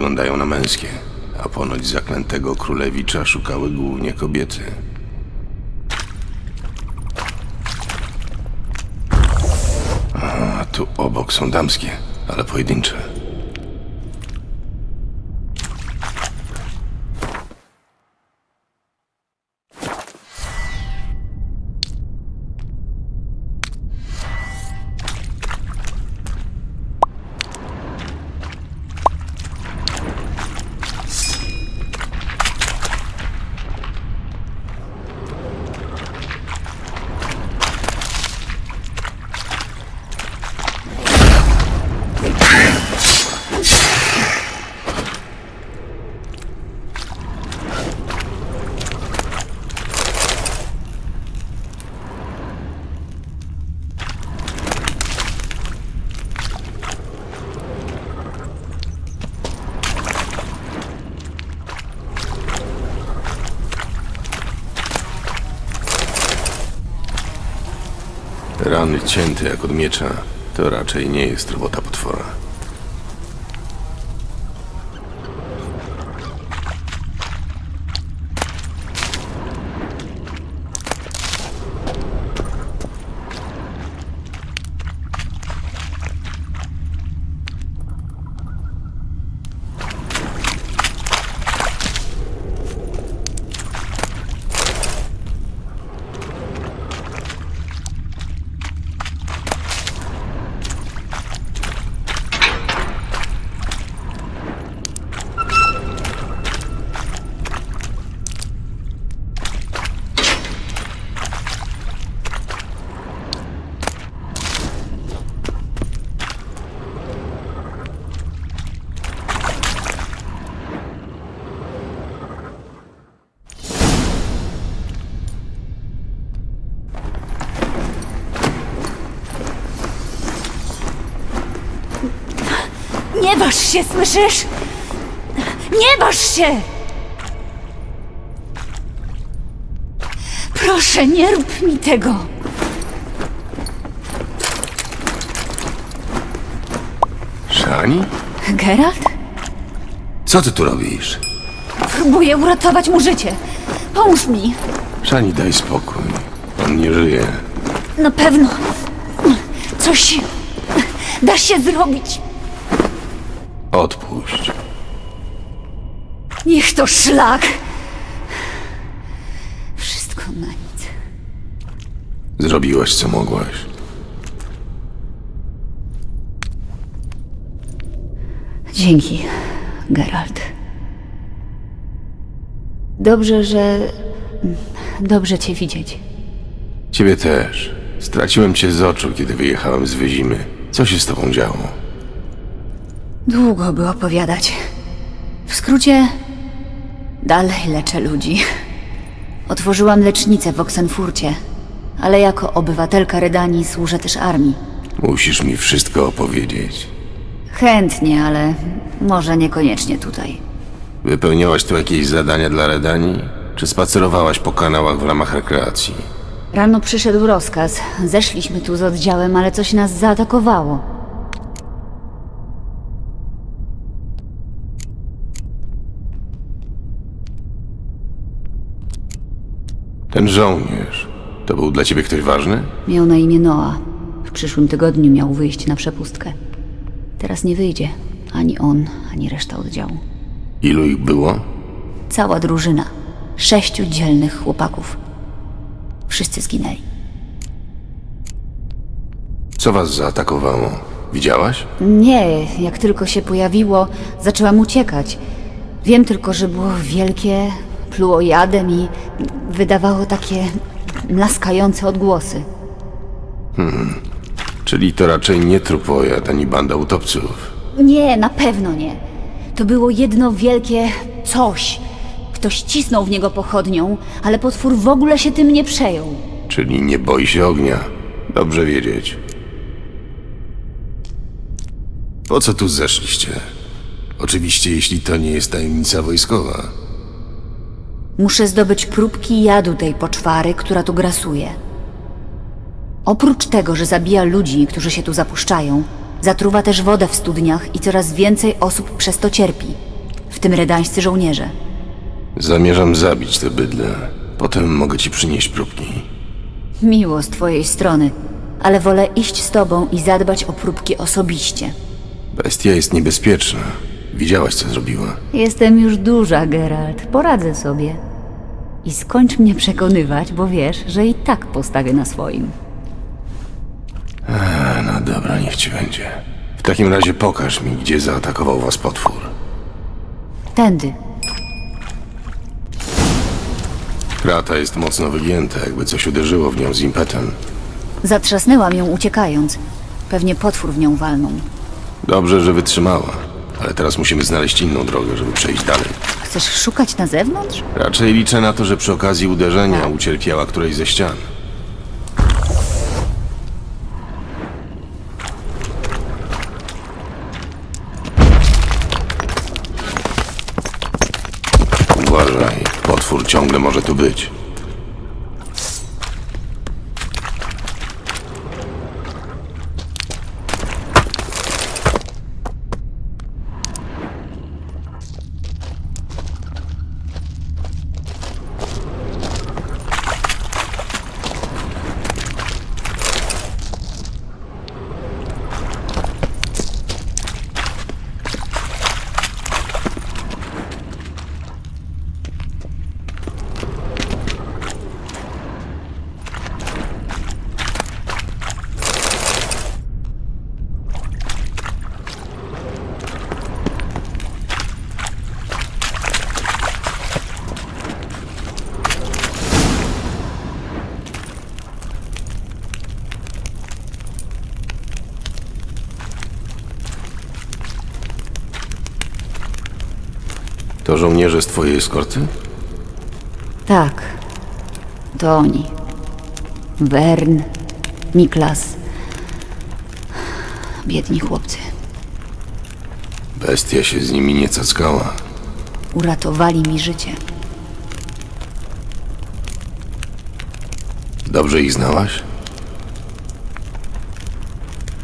wyglądają na męskie. A ponoć zaklętego królewicza szukały głównie kobiety. A tu obok są damskie, ale pojedyncze. Rany cięte jak od miecza to raczej nie jest robota potwora. Nie waż się, słyszysz? Nie waż się! Proszę, nie rób mi tego! Szani? Geralt? Co ty tu robisz? Próbuję uratować mu życie. Pomóż mi. Szani, daj spokój. On nie żyje. Na pewno. Coś da się zrobić. Odpuść. Niech to szlak. Wszystko na nic. Zrobiłaś co mogłaś. Dzięki, Geralt. Dobrze, że. Dobrze cię widzieć. Ciebie też. Straciłem cię z oczu, kiedy wyjechałem z Wyzimy. Co się z tobą działo? Długo by opowiadać. W skrócie, dalej leczę ludzi. Otworzyłam lecznicę w Oksenfurcie, ale jako obywatelka Redanii służę też armii. Musisz mi wszystko opowiedzieć. Chętnie, ale może niekoniecznie tutaj. Wypełniałaś tu jakieś zadania dla Redanii? Czy spacerowałaś po kanałach w ramach rekreacji? Rano przyszedł rozkaz. Zeszliśmy tu z oddziałem, ale coś nas zaatakowało. Ten żołnierz, to był dla ciebie ktoś ważny? Miał na imię Noa. W przyszłym tygodniu miał wyjść na przepustkę. Teraz nie wyjdzie. Ani on, ani reszta oddziału. Ilu ich było? Cała drużyna. Sześciu dzielnych chłopaków. Wszyscy zginęli. Co was zaatakowało? Widziałaś? Nie, jak tylko się pojawiło, zaczęłam uciekać. Wiem tylko, że było wielkie, pluło jadem i wydawało takie mlaskające odgłosy. Czyli to raczej nie trupojad ani banda utopców. Nie, na pewno nie. To było jedno wielkie coś. Ktoś cisnął w niego pochodnią, ale potwór w ogóle się tym nie przejął. Czyli nie boi się ognia. Dobrze wiedzieć. Po co tu zeszliście? Oczywiście, jeśli to nie jest tajemnica wojskowa. Muszę zdobyć próbki jadu tej poczwary, która tu grasuje. Oprócz tego, że zabija ludzi, którzy się tu zapuszczają, Zatruwa też wodę w studniach i coraz więcej osób przez to cierpi, w tym redańscy żołnierze. Zamierzam zabić te bydle. Potem mogę ci przynieść próbki. Miło z twojej strony, ale wolę iść z tobą i zadbać o próbki osobiście. Bestia jest niebezpieczna. Widziałaś, co zrobiła. Jestem już duża, Geralt. Poradzę sobie. I skończ mnie przekonywać, bo wiesz, że i tak postawię na swoim. A, no dobra, niech ci będzie. W takim razie pokaż mi, gdzie zaatakował was potwór. Tędy. Krata jest mocno wygięta, jakby coś uderzyło w nią z impetem. Zatrzasnęłam ją uciekając. Pewnie potwór w nią walnął. Dobrze, że wytrzymała, ale teraz musimy znaleźć inną drogę, żeby przejść dalej. Chcesz szukać na zewnątrz? Raczej liczę na to, że przy okazji uderzenia ucierpiała którejś ze ścian. Uważaj, potwór ciągle może tu być. Żołnierze z twojej eskorty? Tak. To oni. Wern, Niklas. Biedni chłopcy. Bestia się z nimi nie cackała. Uratowali mi życie. Dobrze ich znałaś?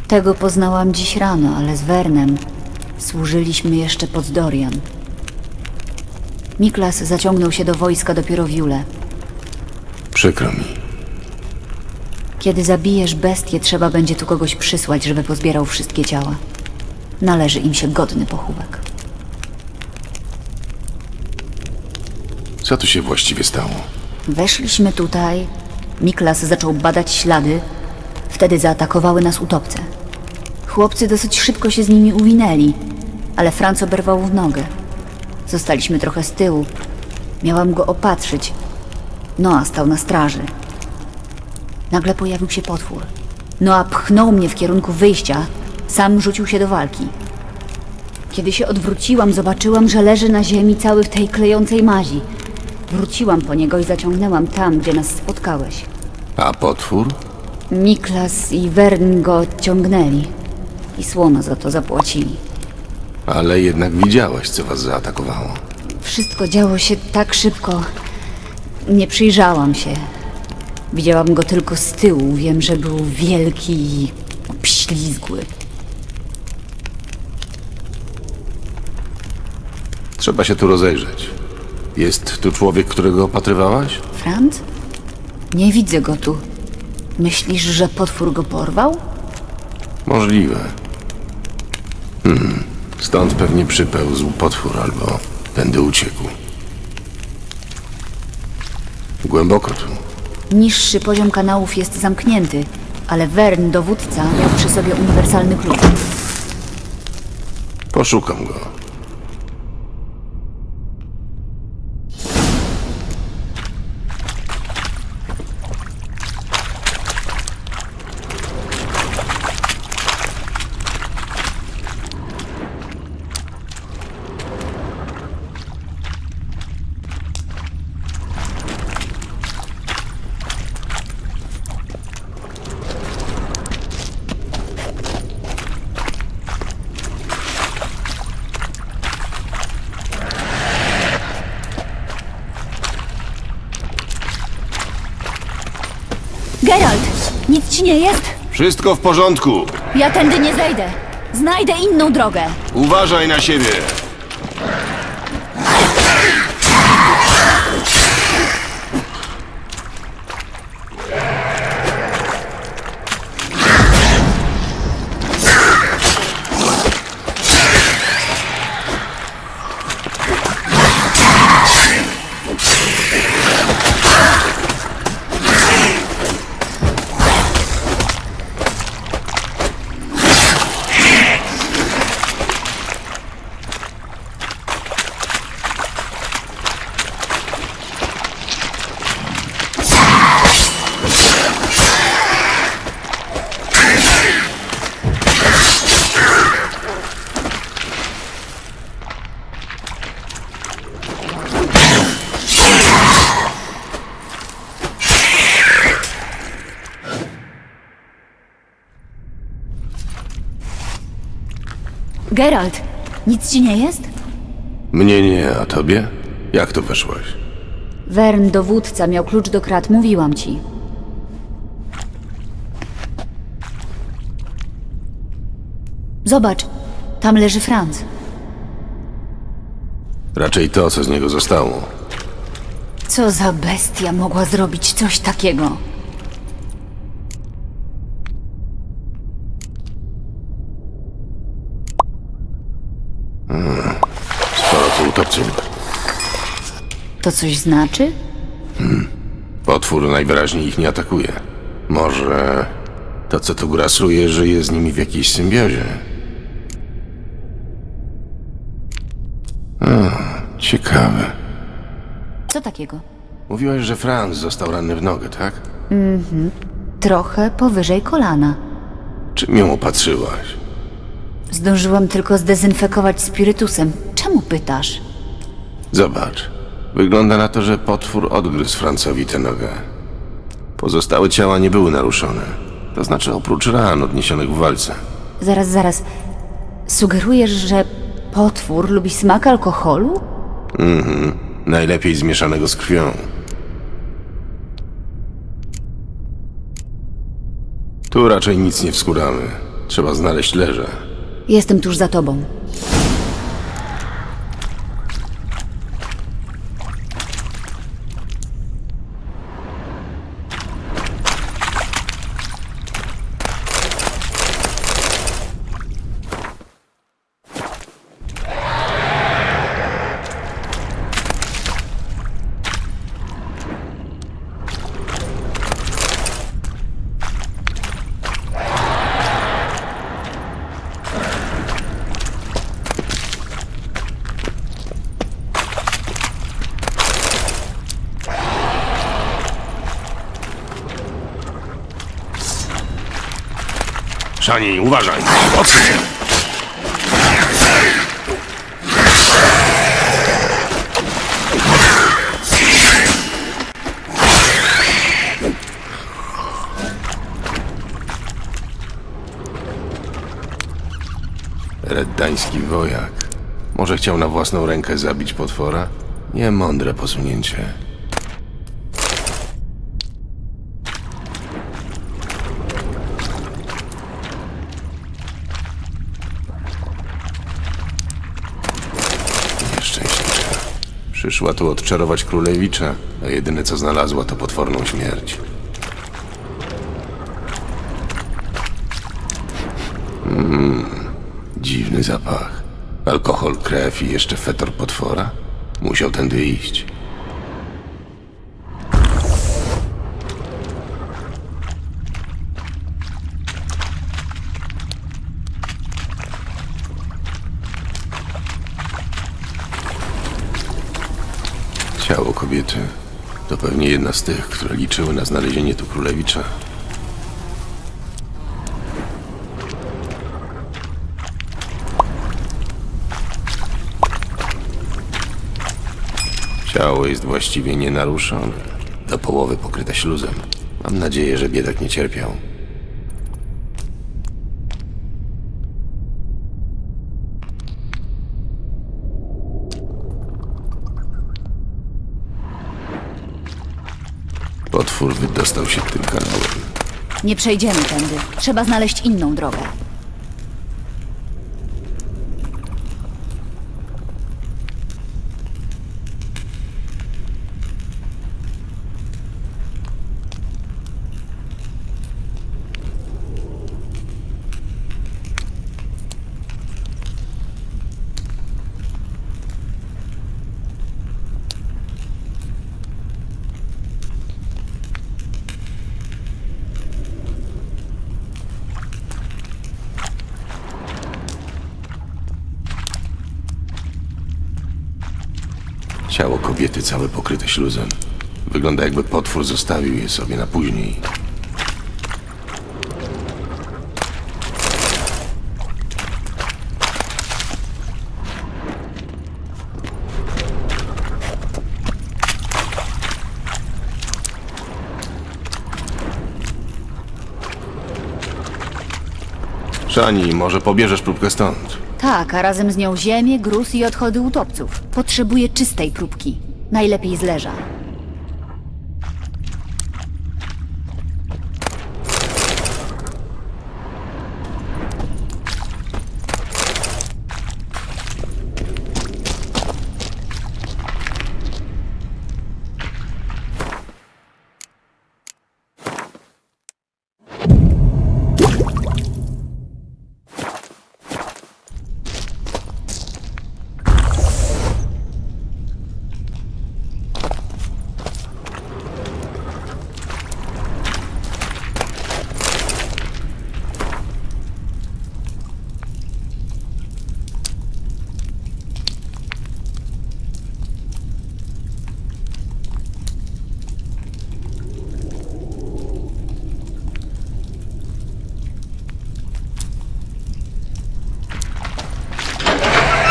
Tego poznałam dziś rano, ale z Wernem służyliśmy jeszcze pod Dorian. Niklas zaciągnął się do wojska dopiero w Jule. Przykro mi. Kiedy zabijesz bestię, trzeba będzie tu kogoś przysłać, żeby pozbierał wszystkie ciała. Należy im się godny pochówek. Co tu się właściwie stało? Weszliśmy tutaj, Niklas zaczął badać ślady, wtedy zaatakowały nas utopce. Chłopcy dosyć szybko się z nimi uwinęli, ale Franc oberwał w nogę. Zostaliśmy trochę z tyłu. Miałam go opatrzyć. Noa stał na straży. Nagle pojawił się potwór. Noa pchnął mnie w kierunku wyjścia, sam rzucił się do walki. Kiedy się odwróciłam, zobaczyłam, że leży na ziemi cały w tej klejącej mazi. Wróciłam po niego i zaciągnęłam tam, gdzie nas spotkałeś. A potwór? Niklas i Wern go ciągnęli i słono za to zapłacili. Ale jednak widziałaś, co was zaatakowało. Wszystko działo się tak szybko. Nie przyjrzałam się. Widziałam go tylko z tyłu. Wiem, że był wielki i obślizgły. Trzeba się tu rozejrzeć. Jest tu człowiek, którego opatrywałaś? Franz? Nie widzę go tu. Myślisz, że potwór go porwał? Możliwe. Hmm. Stąd pewnie przypełzł potwór albo tędy uciekł. Głęboko tu. Niższy poziom kanałów jest zamknięty, ale Wern, dowódca, miał przy sobie uniwersalny klucz. Poszukam go. Geralt! Nic ci nie jest? Wszystko w porządku. Ja tędy nie zejdę. Znajdę inną drogę. Uważaj na siebie! Nic ci nie jest? Mnie nie, a tobie? Jak tu weszłaś? Wern, dowódca, miał klucz do krat, mówiłam ci. Zobacz, tam leży Franz. Raczej to, co z niego zostało. Co za bestia mogła zrobić coś takiego? Sporo tu utopców. To coś znaczy? Potwór najwyraźniej ich nie atakuje. Może to, co tu grasuje, żyje z nimi w jakiejś symbiozie. A, ciekawe. Co takiego? Mówiłaś, że Franz został ranny w nogę, tak? Trochę powyżej kolana. Czym ją opatrzyłaś? Zdążyłam tylko zdezynfekować spirytusem. Czemu pytasz? Zobacz. Wygląda na to, że potwór odgryzł Francowi tę nogę. Pozostałe ciała nie były naruszone. To znaczy oprócz ran odniesionych w walce. Zaraz, zaraz. Sugerujesz, że potwór lubi smak alkoholu? Najlepiej zmieszanego z krwią. Tu raczej nic nie wskóramy. Trzeba znaleźć leże. Jestem tuż za tobą. Szani, uważaj! Się! Reddański wojak. Może chciał na własną rękę zabić potwora? Nie mądre posunięcie. Przyszła tu odczarować królewicza, a jedyne co znalazła to potworną śmierć. Mmm, dziwny zapach. Alkohol, krew i jeszcze fetor potwora? Musiał tędy iść. Ciało kobiety to pewnie jedna z tych, które liczyły na znalezienie tu królewicza. Ciało jest właściwie nienaruszone. Do połowy pokryte śluzem. Mam nadzieję, że biedak nie cierpiał. Potwór wydostał się tym kanałem. Nie przejdziemy tędy. Trzeba znaleźć inną drogę. Ciało kobiety całe pokryte śluzem. Wygląda jakby potwór zostawił je sobie na później. Szani, może pobierzesz próbkę stąd? Tak, a razem z nią ziemię, gruz i odchody utopców. Potrzebuję czystej próbki. Najlepiej z leża.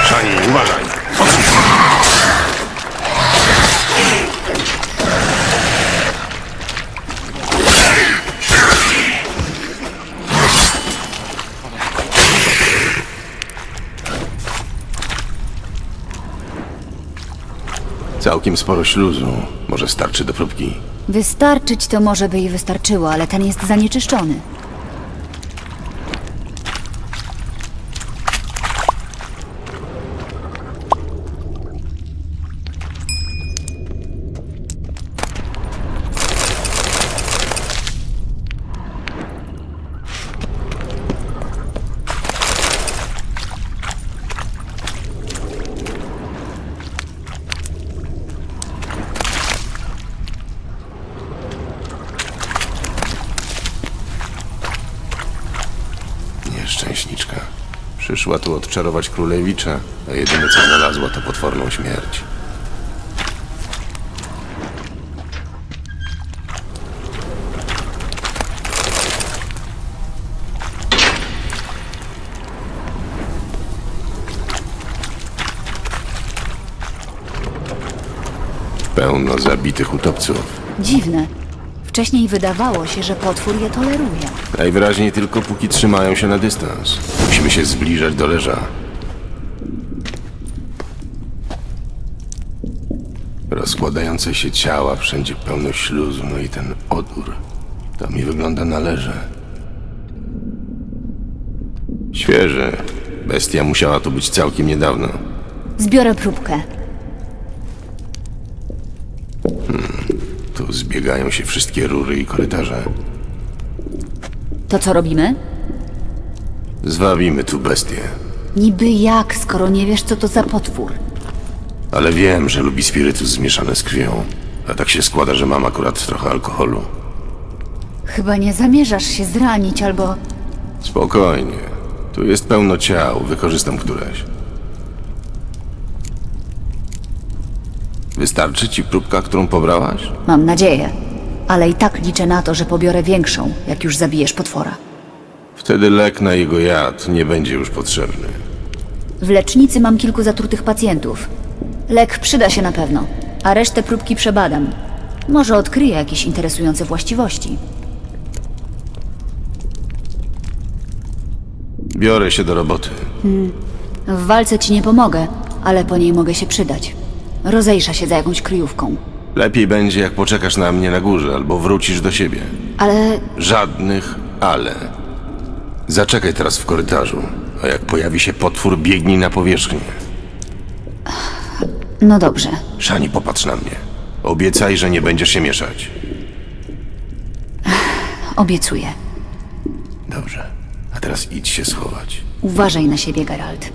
Szani, uważaj! Całkiem sporo śluzu. Może starczy do próbki. Wystarczyć to może by i wystarczyło, ale ten jest zanieczyszczony. Przyszła tu odczarować królewicza, a jedyne co znalazła to potworną śmierć. Pełno zabitych utopców. Dziwne. Wcześniej wydawało się, że potwór je toleruje. Najwyraźniej tylko póki trzymają się na dystans. Musimy się zbliżać do leża. Rozkładające się ciała, wszędzie pełno śluzu, no i ten odór. To mi wygląda na leże. Świeży. Bestia musiała tu być całkiem niedawno. Zbiorę próbkę. Zbiegają się wszystkie rury i korytarze. To co robimy? Zwabimy tu bestię. Niby jak, skoro nie wiesz, co to za potwór? Ale wiem, że lubi spirytus zmieszane z krwią. A tak się składa, że mam akurat trochę alkoholu. Chyba nie zamierzasz się zranić albo... Spokojnie. Tu jest pełno ciał, wykorzystam któreś. Wystarczy ci próbka, którą pobrałaś? Mam nadzieję. Ale i tak liczę na to, że pobiorę większą, jak już zabijesz potwora. Wtedy lek na jego jad nie będzie już potrzebny. W lecznicy mam kilku zatrutych pacjentów. Lek przyda się na pewno, a resztę próbki przebadam. Może odkryję jakieś interesujące właściwości. Biorę się do roboty. W walce ci nie pomogę, ale po niej mogę się przydać. Rozejrza się za jakąś kryjówką. Lepiej będzie, jak poczekasz na mnie na górze albo wrócisz do siebie. Ale Żadnych ale. Zaczekaj teraz w korytarzu, a jak pojawi się potwór, biegnij na powierzchnię. no dobrze. Szani, popatrz na mnie. Obiecaj, że nie będziesz się mieszać. Obiecuję. Dobrze. A teraz idź się schować. Uważaj na siebie, Geralt.